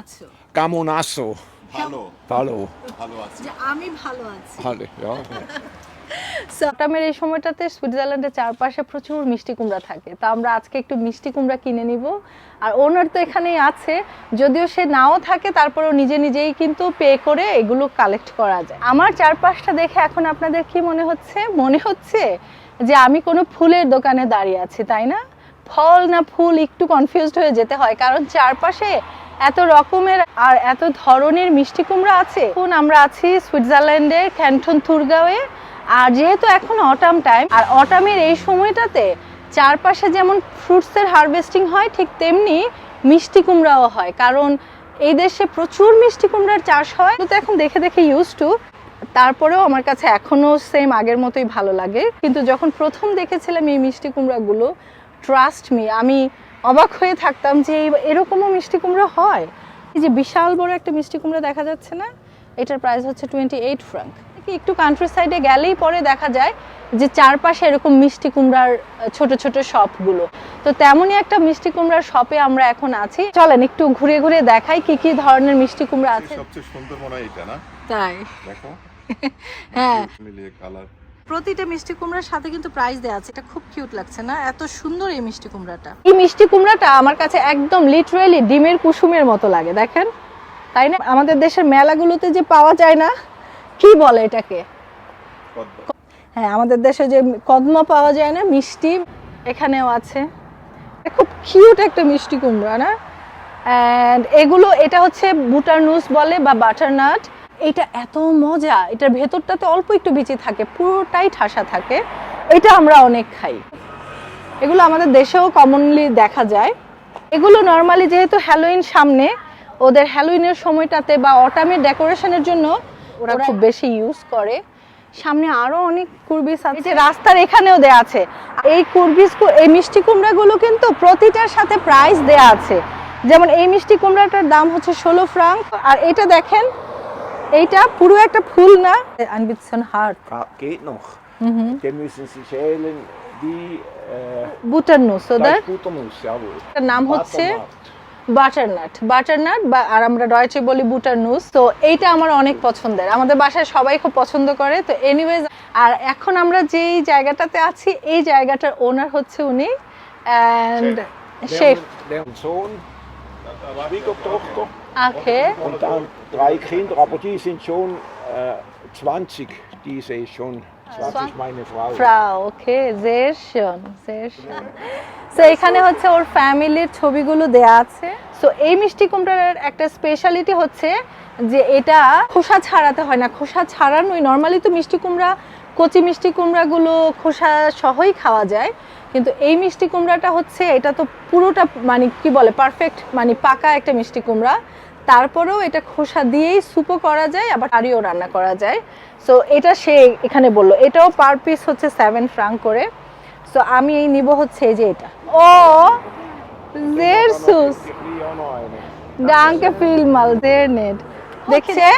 আছো? কেমন আছো? ভালো। ভালো। ভালো আছে। যে আমি ভালো আছি। ভালো. এই সময়টাতে সুইজারল্যান্ডের চারপাশে প্রচুর মিষ্টি কুমড়া থাকে। তো আমরা আজকে একটু মিষ্টি কুমড়া কিনে নিব। আর ওনার তো এখানেই আছে। যদিও সে নাও থাকে তারপরেও নিজে নিজেই কিন্তু পে করে এগুলো কালেক্ট করা যায়। আমার চারপাশটা দেখে এখন আপনাদের কি মনে হচ্ছে? মনে হচ্ছে যে আমি কোনো ফুলের দোকানে দাঁড়িয়ে আছি তাই না? ফল না ফুল একটু কনফিউজড হয়ে যেতে হয় কারণ চারপাশে এত রকমের আর এত ধরনের মিষ্টি কুমড়া আছে। এখন আমরা আছি সুইজারল্যান্ডের ক্যান্টন থুরগাঁওয়ে আর যেহেতু এখন অটাম টাইম আর অটামের এই সময়টাতে চারপাশে যেমন ফ্রুটসের হারভেস্টিং হয়, ঠিক তেমনি মিষ্টি কুমড়াও হয়। কারণ এই দেশে প্রচুর মিষ্টি কুমড়ার চাষ হয়। তো এখন দেখে দেখে ইউজ টু তারপরেও আমার কাছে এখনও সেম আগের মতোই ভালো লাগে। কিন্তু যখন প্রথম দেখেছিলাম এই মিষ্টি কুমড়াগুলো ট্রাস্ট মি আমি অবাক হয়ে থাকতাম যে এই- এরকমও মিষ্টি কুমড়ো হয়। এই যে বিশাল বড় একটা মিষ্টি কুমড়ো দেখা যাচ্ছে না এটার প্রাইস হচ্ছে টোয়েন্টি এইট ফ্রাঙ্ক একটু কান্ট্রি সাইডে গেলেই পরে দেখা যায় যে চারপাশে এরকম মিষ্টি কুমড়ার ছোট ছোট শপগুলো তো তেমনই একটা মিষ্টি কুমড়ার শপে আমরা এখন আছি। চলেন একটু ঘুরে ঘুরে দেখাই কি কি ধরনের মিষ্টি কুমড়া আছে। সবচেয়ে সুন্দর মনে হয় এটা না? তাই। দেখো। হ্যাঁ। মিলিয়ে কালার প্রতিটা মিষ্টি কুমড়ার সাথে কিন্তু প্রাইস দেওয়া আছে। এটা খুব কিউট লাগছে না? এত সুন্দর এই মিষ্টি কুমড়াটা। এই মিষ্টি কুমড়াটা আমার কাছে একদম লিটারেলি ডিমের কুসুমের মতো লাগে, দেখেন? তাই না? আমাদের দেশের মেলাগুলোতে যে পাওয়া যায় না, কি বলে এটাকে? হ্যাঁ আমাদের দেশে যে কদমা পাওয়া যায় না, মিষ্টি, এখানেও আছে। খুব কিউট একটা মিষ্টি কুমড়া, না? অ্যান্ড এগুলো, এটা হচ্ছে বুটার নুস বলে বা বাটারনাট এটা এত মজা এটার ভেতরটাতে অল্প একটু বিচি থাকে পুরোটাই ঠাসা থাকে এটা আমরা অনেক খাই। এগুলো আমাদের দেশেও কমনলি দেখা যায়। এগুলো নর্মালি যেহেতু হ্যালোইন সামনে ওদের হ্যালোইনের সময়টাতে বা অটামের ডেকোরেশনের জন্য ওরা খুব বেশি ইউজ করে। সামনে আরও অনেক কুরবিস আছে। যে রাস্তার এখানেও দেয়া আছে। এই কুরবিস এই মিষ্টি কুমড়াগুলো কিন্তু প্রতিটার সাথে প্রাইস দেয়া আছে। যেমন এই মিষ্টি কুমড়াটার দাম হচ্ছে ষোলো ফ্রাঙ্ক। আর এটা দেখেন এইটা পুরো একটা ফুল না? আনবিটসন হার্ট Ah, geht noch. Den müssen Sie schälen wie äh, বুটার নুস ওদের Fleisch Butternuss, jawohl. এটার নাম হচ্ছে. বাটারনাট বাটারনাট বা আর আমরা ডয়েচে বলি বুটার নুস তো এইটা আমার অনেক পছন্দের। আমাদের বাসায় সবাই খুব পছন্দ করে। তো এনিওয়েজ আর এখন আমরা যেই জায়গাটাতে আছি এই জায়গাটার ওনার হচ্ছে উনি and chef Der und dann drei Kinder, aber die sind schon äh, 20. Diese ist schon. 20, meine Frau. ফ্রাউ ওকে জেরশন জেরশন সো এখানে হচ্ছে ওর ফ্যামিলির ছবিগুলো দেয়া আছে। সো এই মিষ্টি কুমড়ার একটা স্পেশালিটি হচ্ছে যে এটা খোসা ছাড়াতে হয় না। খোসা ছাড়ানোই নর্মালি তো মিষ্টি কুমড়া কচি মিষ্টি কুমড়াগুলো খোসা সহই খাওয়া যায়। কিন্তু এই মিষ্টি কুমড়াটা হচ্ছে এটা তো পুরোটা মানে কি বলে পারফেক্ট মানে পাকা একটা মিষ্টি কুমড়া। তারপরেও এটা খোসা দিয়েই সুপও করা যায় আবার কারিও রান্না করা যায়। সো এটা সে এখানে বলল এটাও পার পিস হচ্ছে সেভেন ফ্রাঙ্ক করে। সো আমি এই নিব হচ্ছে এই যে এটা। ও জেরসুস. ডাঙ্কে ফিল মাল দের নেট দেখছে?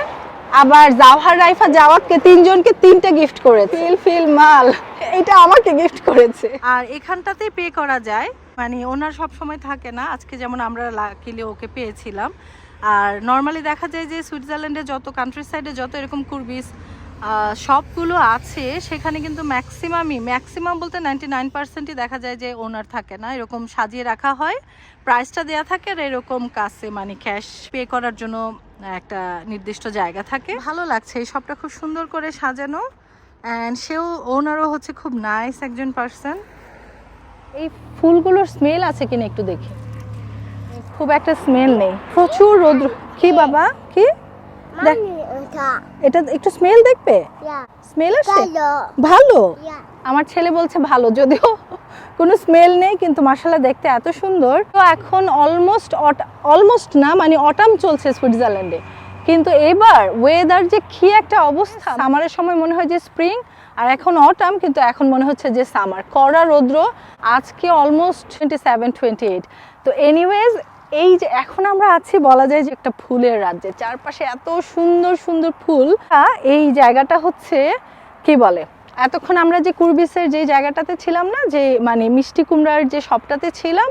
আবার জাওহার রাইফা জাওয়াতকে তিনজনকে তিনটা গিফট করেছে। ফিল ফিল মাল। এটা আমাকে গিফট করেছে। আর এখানটাতেই পে করা যায়। মানে ওনার সব সময় থাকে না। আজকে যেমন আমরা লাকিলি ওকে পেয়েছিলাম। আর নর্মালি দেখা যায় যে সুইজারল্যান্ডে যত কান্ট্রি সাইডে যত এরকম কুরবিস শপগুলো আছে, সেখানে কিন্তু ম্যাক্সিমামই ম্যাক্সিমাম বলতে নাইনটি নাইন পার্সেন্টই দেখা যায় যে ওনার থাকে না। এরকম সাজিয়ে রাখা হয় প্রাইসটা দেওয়া থাকে আর এরকম কাছে মানে ক্যাশ পে করার জন্য একটা নির্দিষ্ট জায়গা থাকে। ভালো লাগছে, এই সবটা খুব সুন্দর করে সাজানো অ্যান্ড সেও ওনারও হচ্ছে খুব নাইস একজন পার্সন এই ফুলগুলোর স্মেল আছে কিনা একটু দেখি। খুব একটা স্মেল নেই। প্রচুর রোদ্র। কি বাবা? কি? দেখ। এটা একটু স্মেল দেখবে? স্মেল আসে? ভালো। আমার ছেলে বলছে ভালো। যদিও কোনো স্মেল নেই কিন্তু মাসালা দেখতে এত সুন্দর। তো এখন অলমোস্ট অলমোস্ট না মানে অটাম চলছে সুইজারল্যান্ডে। কিন্তু এবার ওয়েদার যে কি একটা অবস্থা। সামারের সময় মনে হয় যে স্প্রিং আর এখন অটাম কিন্তু এখন মনে হচ্ছে যে সামার কড়া রৌদ্র আজকে almost twenty seven twenty eight তো এনিওয়েজ এই যে এখন আমরা আছি, বলা যায় যে একটা ফুলের রাজ্যে। চারপাশে এত সুন্দর সুন্দর ফুল। এই জায়গাটা হচ্ছে, কি বলে? এতক্ষণ আমরা যে কুরবিসের যে জায়গাটাতে ছিলাম না, যে মানে মিষ্টি কুমড়ার যে সবটাতে ছিলাম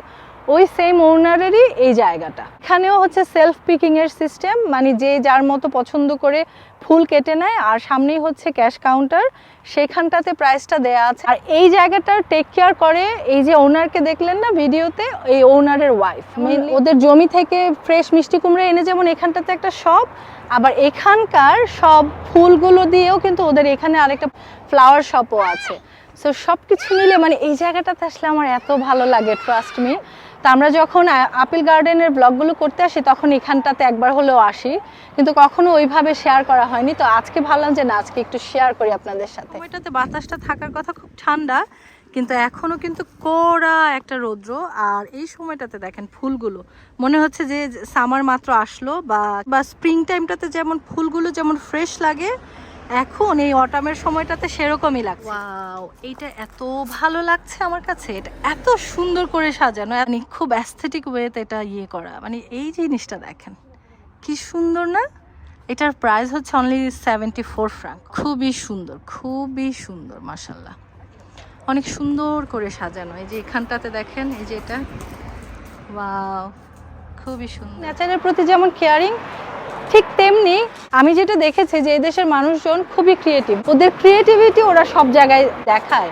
ওই সেম ওনারেরই এই জায়গাটা। এখানেও হচ্ছে সেলফ পিকিং এর সিস্টেম মানে যে যার মতো পছন্দ করে ফুল কেটে নেয় আর সামনেই হচ্ছে ক্যাশ কাউন্টার সেখানটাতে প্রাইসটা দেয়া আছে। আর এই জায়গাটার টেক কেয়ার করে এই যে ওনারকে দেখলেন না ভিডিওতে এই ওনারের ওয়াইফ ওদের জমি থেকে ফ্রেশ মিষ্টি কুমড়া এনে যেমন এখানটাতে একটা শপ আবার এখানকার সব ফুলগুলো দিয়েও কিন্তু ওদের এখানে আরেকটা ফ্লাওয়ার শপও আছে। সো সব কিছু মিলে মানে এই জায়গাটাতে আসলে আমার এত ভালো লাগে ট্রাস্ট মি তো আমরা যখন আপেল গার্ডেনের ব্লগগুলো করতে আসি, তখন এখানটাতে একবার হলেও আসি। কিন্তু কখনো ওইভাবে শেয়ার করা হয়নি। তো আজকে ভাবলাম যে না, আজকে একটু শেয়ার করি আপনাদের সাথে। ওইটাতে বাতাসটা থাকার কথা খুব ঠান্ডা, কিন্তু এখনও কিন্তু কড়া একটা রৌদ্র। আর এই সময়টাতে দেখেন ফুলগুলো। মনে হচ্ছে যে সামার মাত্র আসলো, বা বা স্প্রিং টাইমটাতে যেমন ফুলগুলো যেমন ফ্রেশ লাগে এখন এই অটামের সময়টাতে সেরকমই লাগছে। ওয়াও এইটা এত ভালো লাগছে আমার কাছে। এটা এত সুন্দর করে সাজানো মানে খুব অ্যাস্থেটিক ওয়েতে এটা ইয়ে করা। মানে এই জিনিসটা দেখেন কি সুন্দর না? এটার প্রাইস হচ্ছে অনলি সেভেন্টি ফোর ফ্রাঙ্ক খুবই সুন্দর খুবই সুন্দর মাসাল্লাহ অনেক সুন্দর করে সাজানো। এই যে এখানটাতে দেখেন এই যে এটা। ওয়াও খুবই সুন্দর। নেচারের প্রতি যেমন কেয়ারিং ঠিক তেমনি আমি যেটা দেখেছি যে এই দেশের মানুষজন খুবই ক্রিয়েটিভ ওদের ক্রিয়েটিভিটি ওরা সব জায়গায় দেখায়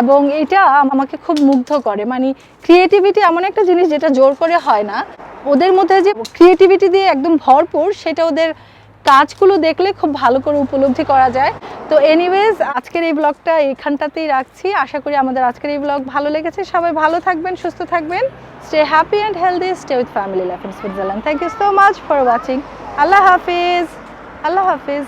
এবং এটা আমাকে খুব মুগ্ধ করে। মানে ক্রিয়েটিভিটি এমন একটা জিনিস যেটা জোর করে হয় না। ওদের মধ্যে যে ক্রিয়েটিভিটি দিয়ে একদম ভরপুর, সেটা ওদের কাজগুলো দেখলে খুব ভালো করে উপলব্ধি করা যায়। তো এনিওয়েজ আজকের এই ব্লগটা এখানটাতেই রাখছি। আশা করি আমাদের আজকের এই ব্লগ ভালো লেগেছে। সবাই ভালো থাকবেন, সুস্থ থাকবেন। Stay happy and healthy stay with family life in Switzerland thank you so much for watching আল্লাহ হাফিজ আল্লাহ হাফিজ।